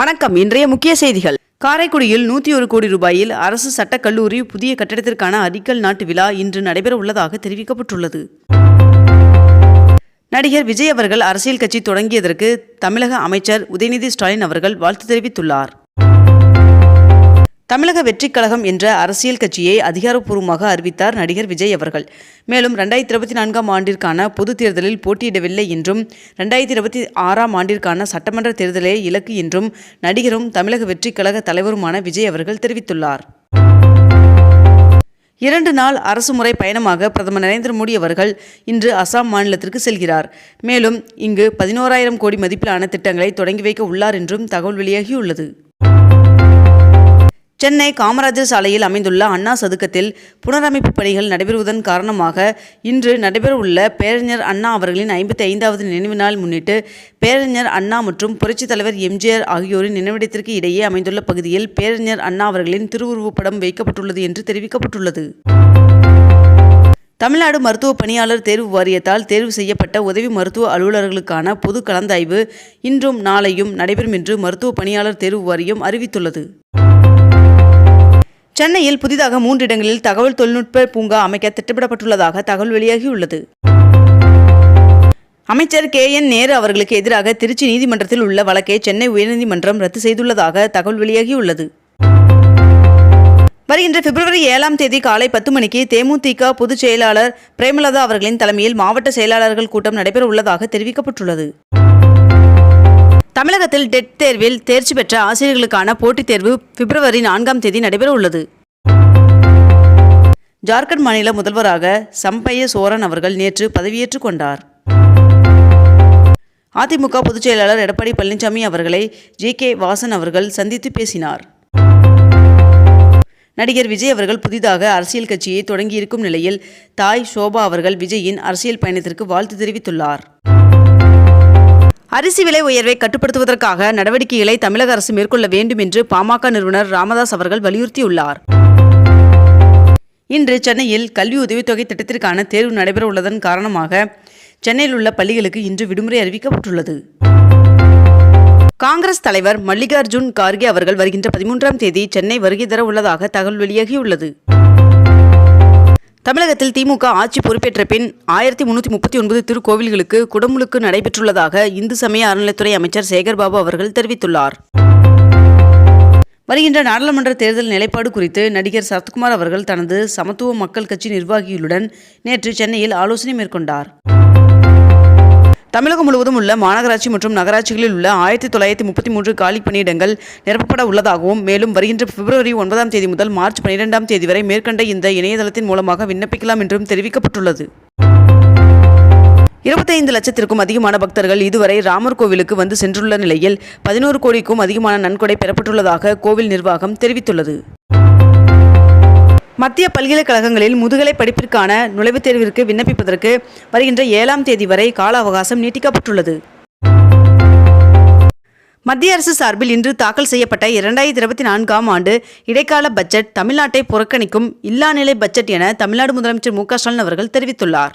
வணக்கம். இன்றைய முக்கிய செய்திகள். காரைக்குடியில் நூற்றி ஒரு கோடி ரூபாயில் அரசு சட்டக் கல்லூரி புதிய கட்டிடத்திற்கான அடிக்கல் நாட்டு விழா இன்று நடைபெற உள்ளதாக தெரிவிக்கப்பட்டுள்ளது. நடிகர் விஜய் அவர்கள் அரசியல் கட்சி தொடங்கியதற்கு தமிழக அமைச்சர் உதயநிதி ஸ்டாலின் அவர்கள் வாழ்த்து தெரிவித்துள்ளார். தமிழக வெற்றிக் கழகம் என்ற அரசியல் கட்சியை அதிகாரப்பூர்வமாக அறிவித்தார் நடிகர் விஜய் அவர்கள். மேலும் ரெண்டாயிரத்தி இருபத்தி நான்காம் ஆண்டிற்கான பொது தேர்தலில் போட்டியிடவில்லை என்றும் ரெண்டாயிரத்தி இருபத்தி ஆறாம் ஆண்டிற்கான சட்டமன்ற தேர்தலே இலக்கு என்றும் நடிகரும் தமிழக வெற்றிக் கழக தலைவருமான விஜய் அவர்கள் தெரிவித்துள்ளார். இரண்டு நாள் அரசுமுறை பயணமாக பிரதமர் நரேந்திர மோடி அவர்கள் இன்று அசாம் மாநிலத்திற்கு செல்கிறார். மேலும் இங்கு பதினோராயிரம் கோடி மதிப்பிலான திட்டங்களை தொடங்கி வைக்க உள்ளார் என்றும் தகவல் வெளியாகியுள்ளது. சென்னை காமராஜர் சாலையில் அமைந்துள்ள அண்ணா சதுக்கத்தில் புனரமைப்பு பணிகள் நடைபெறுவதன் காரணமாக இன்று நடைபெறவுள்ள பேரறிஞர் அண்ணா அவர்களின் ஐம்பத்தி ஐந்தாவது நினைவு நாள் முன்னிட்டு பேரறிஞர் அண்ணா மற்றும் புரட்சித் தலைவர் எம்ஜிஆர் ஆகியோரின் நினைவிடத்திற்கு இடையே அமைந்துள்ள பகுதியில் பேரறிஞர் அண்ணா அவர்களின் திருவுருவப்படம் வைக்கப்பட்டுள்ளது என்று தெரிவிக்கப்பட்டுள்ளது. தமிழ்நாடு மருத்துவ பணியாளர் தேர்வு வாரியத்தால் தேர்வு செய்யப்பட்ட உதவி மருத்துவ அலுவலர்களுக்கான பொது கலந்தாய்வு இன்றும் நாளையும் நடைபெறும் என்று மருத்துவ பணியாளர் தேர்வு வாரியம் அறிவித்துள்ளது. சென்னையில் புதிதாக மூன்று இடங்களில் தகவல் தொழில்நுட்ப பூங்கா அமைக்க திட்டமிடப்பட்டுள்ளதாக தகவல் வெளியாகியுள்ளது. அமைச்சர் கே. என். நேரு அவர்களுக்கு எதிராக திருச்சி நீதிமன்றத்தில் உள்ள வழக்கை சென்னை உயர்நீதிமன்றம் ரத்து செய்துள்ளதாக தகவல் வெளியாகியுள்ளது. வருகின்ற பிப்ரவரி ஏழாம் தேதி காலை பத்து மணிக்கு தேமுதிக பொதுச் செயலாளர் பிரேமலதா அவர்களின் தலைமையில் மாவட்ட செயலாளர்கள் கூட்டம் நடைபெற உள்ளதாக தெரிவிக்கப்பட்டுள்ளது. தமிழகத்தில் டெட் தேர்வில் தேர்ச்சி பெற்ற ஆசிரியர்களுக்கான போட்டித் தேர்வு பிப்ரவரி நான்காம் தேதி நடைபெற உள்ளது ஜார்க்கண்ட் மாநில முதல்வராக சம்பைய சோரன் அவர்கள் நேற்று பதவியேற்றுக் கொண்டார். அதிமுக பொதுச் செயலாளர் எடப்பாடி பழனிசாமி அவர்களை ஜி கே வாசன் அவர்கள் சந்தித்து பேசினார். நடிகர் விஜய் அவர்கள் புதிதாக அரசியல் கட்சியை தொடங்கியிருக்கும் நிலையில் தாய் ஷோபா அவர்கள் விஜயின் அரசியல் பயணத்திற்கு வாழ்த்து தெரிவித்துள்ளார். அரிசி விலை உயர்வை கட்டுப்படுத்துவதற்காக நடவடிக்கைகளை தமிழக அரசு மேற்கொள்ள வேண்டும் என்று பாமக நிறுவனர் ராமதாஸ் அவர்கள் வலியுறுத்தியுள்ளார். இன்று சென்னையில் கல்வி உதவித்தொகை திட்டத்திற்கான தேர்வு நடைபெற உள்ளதன் காரணமாக சென்னையில் உள்ள பள்ளிகளுக்கு இன்று விடுமுறை அறிவிக்கப்பட்டுள்ளது. காங்கிரஸ் தலைவர் மல்லிகார்ஜுன் கார்கே அவர்கள் வருகின்ற பதிமூன்றாம் தேதி சென்னை வருகை தர உள்ளதாக தகவல் வெளியாகியுள்ளது. தமிழகத்தில் திமுக ஆட்சி பொறுப்பேற்ற பின் ஆயிரத்தி முன்னூற்றி முப்பத்தி ஒன்பது திருக்கோவில்களுக்கு குடமுழுக்கு நடைபெற்றுள்ளதாக இந்து சமய அறநிலைத்துறை அமைச்சர் சேகர்பாபு அவர்கள் தெரிவித்துள்ளார். வருகின்ற நாடாளுமன்ற தேர்தல் நிலைப்பாடு குறித்து நடிகர் சரத்குமார் அவர்கள் தனது சமத்துவ மக்கள் கட்சி நிர்வாகிகளுடன் நேற்று சென்னையில் ஆலோசனை மேற்கொண்டார். தமிழகம் முழுவதும் உள்ள மாநகராட்சி மற்றும் நகராட்சிகளில் உள்ள ஆயிரத்தி தொள்ளாயிரத்தி முப்பத்தி மூன்று காலி பணியிடங்கள் நிரப்பப்பட உள்ளதாகவும் மேலும் வருகின்ற பிப்ரவரி ஒன்பதாம் தேதி முதல் மார்ச் பனிரெண்டாம் தேதி வரை மேற்கண்ட இந்த இணையதளத்தின் மூலமாக விண்ணப்பிக்கலாம் என்றும் தெரிவிக்கப்பட்டுள்ளது. இருபத்தைந்து லட்சத்திற்கும் அதிகமான பக்தர்கள் இதுவரை ராமர் கோவிலுக்கு வந்து சென்றுள்ள நிலையில் பதினோரு கோடிக்கும் அதிகமான நன்கொடை பெறப்பட்டுள்ளதாக கோவில் நிர்வாகம் தெரிவித்துள்ளது. மத்திய பல்கலைக்கழகங்களில் முதுகலை படிப்பிற்கான நுழைவுத் தேர்விற்கு விண்ணப்பிப்பதற்கு வருகின்ற ஏழாம் தேதி வரை கால அவகாசம் நீட்டிக்கப்பட்டுள்ளது. மத்திய அரசு சார்பில் இன்று தாக்கல் செய்யப்பட்ட இரண்டாயிரத்தி இருபத்தி நான்காம் ஆண்டு இடைக்கால பட்ஜெட் தமிழ்நாட்டை புறக்கணிக்கும் இல்லாநிலை பட்ஜெட் என தமிழ்நாடு முதலமைச்சர் மு க ஸ்டாலின் அவர்கள் தெரிவித்துள்ளார்.